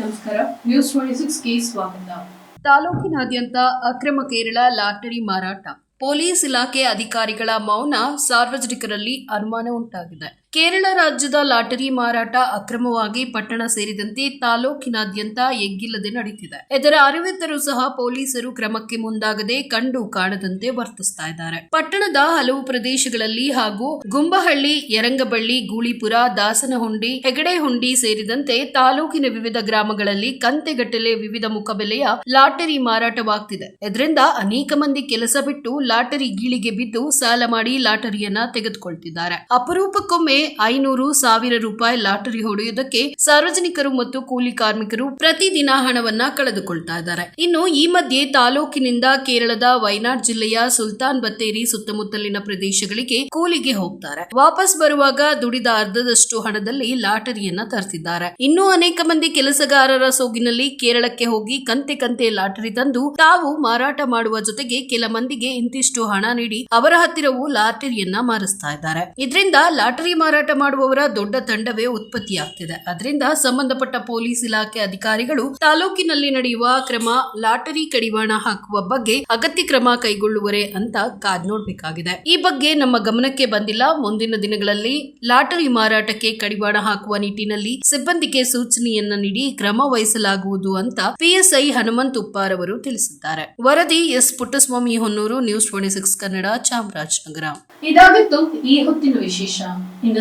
ನಮಸ್ಕಾರ. News twenty ಸಿಕ್ಸ್ಗೆ ಸ್ವಾಗತ. ತಾಲೂಕಿನಾದ್ಯಂತ ಅಕ್ರಮ ಕೇರಳ ಲಾಟರಿ ಮಾರಾಟ. ಪೊಲೀಸ್ ಇಲಾಖೆ ಅಧಿಕಾರಿಗಳ ಮೌನ ಸಾರ್ವಜನಿಕರಲ್ಲಿ ಅನುಮಾನ ಉಂಟಾಗಿದೆ. ಕೇರಳ ರಾಜ್ಯದ ಲಾಟರಿ ಮಾರಾಟ ಅಕ್ರಮವಾಗಿ ಪಟ್ಟಣ ಸೇರಿದಂತೆ ತಾಲೂಕಿನಾದ್ಯಂತ ಎಗ್ಗಿಲ್ಲದೆ ನಡೆಯುತ್ತಿದೆ. ಇದರ ಅರಿವಿದ್ದರೂ ಸಹ ಪೊಲೀಸರು ಕ್ರಮಕ್ಕೆ ಮುಂದಾಗದೆ ಕಂಡು ಕಾಣದಂತೆ ವರ್ತಿಸ್ತಾ ಇದ್ದಾರೆ. ಪಟ್ಟಣದ ಹಲವು ಪ್ರದೇಶಗಳಲ್ಲಿ ಹಾಗೂ ಗುಂಬಹಳ್ಳಿ, ಯರಂಗಬಳ್ಳಿ, ಗೂಳಿಪುರ, ದಾಸನಹುಂಡಿ, ಹೆಗಡೆಹುಂಡಿ ಸೇರಿದಂತೆ ತಾಲೂಕಿನ ವಿವಿಧ ಗ್ರಾಮಗಳಲ್ಲಿ ಕಂತೆಗಟ್ಟಲೆ ವಿವಿಧ ಮುಖಬೆಲೆಯ ಲಾಟರಿ ಮಾರಾಟವಾಗ್ತಿದೆ. ಇದರಿಂದ ಅನೇಕ ಮಂದಿ ಕೆಲಸ ಬಿಟ್ಟು ಲಾಟರಿ ಗೀಳಿಗೆ ಬಿದ್ದು ಸಾಲ ಮಾಡಿ ಲಾಟರಿಯನ್ನ ತೆಗೆದುಕೊಳ್ತಿದ್ದಾರೆ. ಅಪರೂಪಕ್ಕೊಮ್ಮೆ ಐನೂರು ಸಾವಿರ ರೂಪಾಯಿ ಲಾಟರಿ ಹೊಡೆಯುವುದಕ್ಕೆ ಸಾರ್ವಜನಿಕರು ಮತ್ತು ಕೂಲಿ ಕಾರ್ಮಿಕರು ಪ್ರತಿದಿನ ಹಣವನ್ನ ಕಳೆದುಕೊಳ್ತಾ ಇದ್ದಾರೆ. ಇನ್ನು ಈ ಮಧ್ಯೆ ತಾಲೂಕಿನಿಂದ ಕೇರಳದ ವಯನಾಡ್ ಜಿಲ್ಲೆಯ ಸುಲ್ತಾನ್ ಬತ್ತೇರಿ ಸುತ್ತಮುತ್ತಲಿನ ಪ್ರದೇಶಗಳಿಗೆ ಕೂಲಿಗೆ ಹೋಗ್ತಾರೆ. ವಾಪಸ್ ಬರುವಾಗ ದುಡಿದ ಅರ್ಧದಷ್ಟು ಹಣದಲ್ಲಿ ಲಾಟರಿಯನ್ನ ತರ್ತಿದ್ದಾರೆ ಇನ್ನೂ ಅನೇಕ ಮಂದಿ ಕೆಲಸಗಾರರ ಸೋಗಿನಲ್ಲಿ ಕೇರಳಕ್ಕೆ ಹೋಗಿ ಕಂತೆ ಕಂತೆ ಲಾಟರಿ ತಂದು ತಾವು ಮಾರಾಟ ಮಾಡುವ ಜೊತೆಗೆ ಕೆಲ ಮಂದಿಗೆ ಇಂತಿಷ್ಟು ಹಣ ನೀಡಿ ಅವರ ಹತ್ತಿರವೂ ಲಾಟರಿಯನ್ನ ಮಾರಿಸ್ತಾ ಇದ್ದಾರೆ. ಇದರಿಂದ ಲಾಟರಿ ಮಾರಾಟ ಮಾಡುವವರ ದೊಡ್ಡ ತಂಡವೇ ಉತ್ಪತ್ತಿಯಾಗ್ತಿದೆ. ಅದರಿಂದ ಸಂಬಂಧಪಟ್ಟ ಪೊಲೀಸ್ ಇಲಾಖೆ ಅಧಿಕಾರಿಗಳು ತಾಲೂಕಿನಲ್ಲಿ ನಡೆಯುವ ಕ್ರಮ ಲಾಟರಿ ಕಡಿವಾಣ ಹಾಕುವ ಬಗ್ಗೆ ಅಗತ್ಯ ಕ್ರಮ ಕೈಗೊಳ್ಳುವರೆ ಅಂತ ಕಾದ್ ನೋಡ್ಬೇಕಾಗಿದೆ. ಈ ಬಗ್ಗೆ ನಮ್ಮ ಗಮನಕ್ಕೆ ಬಂದಿಲ್ಲ. ಮುಂದಿನ ದಿನಗಳಲ್ಲಿ ಲಾಟರಿ ಮಾರಾಟಕ್ಕೆ ಕಡಿವಾಣ ಹಾಕುವ ನಿಟ್ಟಿನಲ್ಲಿ ಸಿಬ್ಬಂದಿಗೆ ಸೂಚನೆಯನ್ನ ನೀಡಿ ಕ್ರಮ ವಹಿಸಲಾಗುವುದು ಅಂತ ಪಿಎಸ್ಐ ಹನುಮಂತ್ ಉಪ್ಪಾರ್ ಅವರು ತಿಳಿಸಿದ್ದಾರೆ. ವರದಿ S Puttaswamy Honnur, news twenty six Kannada Chamarajanagar. ಇದಾಗಿತ್ತು ಈ ಹೊತ್ತಿನ ವಿಶೇಷ.